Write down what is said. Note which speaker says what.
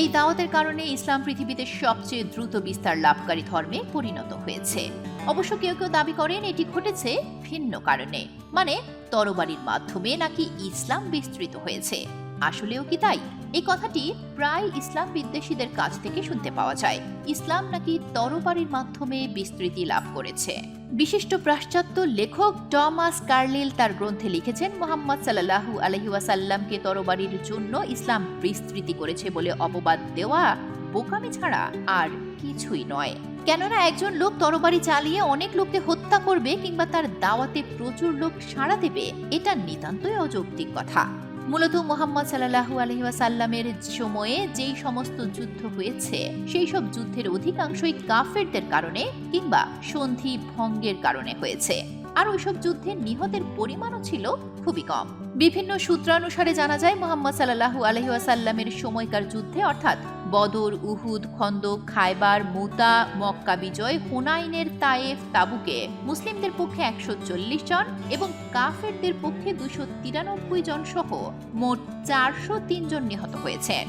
Speaker 1: এই দাওয়াতের কারণে ইসলাম পৃথিবীতে সবচেয়ে দ্রুত বিস্তার লাভকারী ধর্মে পরিণত হয়েছে। অবশ্য কেউ কেউ দাবি করেন এটি ঘটেছে ভিন্ন কারণে মানে তরবারির মাধ্যমে নাকি ইসলাম বিস্তৃত হয়েছে। আসলেও কি তাই? এই কথাটি প্রায় ইসলাম বিদ্বেষীদের কাছ থেকে শুনতে পাওয়া যায়। ইসলাম নাকি তরবারির মাধ্যমে বিস্তৃতি লাভ করেছে। বিশিষ্ট পাশ্চাত্য লেখক টমাস কার্লিল তার গ্রন্থে লিখেছেন, মোহাম্মদ সাল্লাহু আলহি ওয়াসাল্লামকে তরবারির জন্য ইসলাম বিস্তৃতি করেছে বলে অপবাদ দেওয়া বোকামি ছাড়া আর কিছুই নয়। কেননা একজন লোক তরবারি চালিয়ে অনেক লোককে হত্যা করবে কিংবা তার দাওয়াতে প্রচুর লোক সাড়া দেবে, এটা নিতান্তই অযৌক্তিক কথা। মূলত মোহাম্মদ সাল্লাহু আলহিহাসাল্লামের সময়ে যেই সমস্ত যুদ্ধ হয়েছে, সেই সব যুদ্ধের অধিকাংশই কাফেরদের কারণে কিংবা সন্ধি ভঙ্গের কারণে হয়েছে। আর ওইসব যুদ্ধে নিহতের পরিমাণও ছিল খুবই কম। বিভিন্ন সূত্রানুসারে জানা যায়, মোহাম্মদ সাল্লাহু আলহিহাসাল্লামের সময়কার যুদ্ধে, অর্থাৎ বদর, উহুদ, খন্দক, খায়বার, মুতা, মক্কা বিজয়, হুনাইনের তায়েফ, তাবুকে মুসলিমদের পক্ষে একশো চল্লিশ জন এবং কাফেরদের পক্ষে দুশো তিরানব্বই জন সহ মোট চারশো তিন জন নিহত হয়েছেন।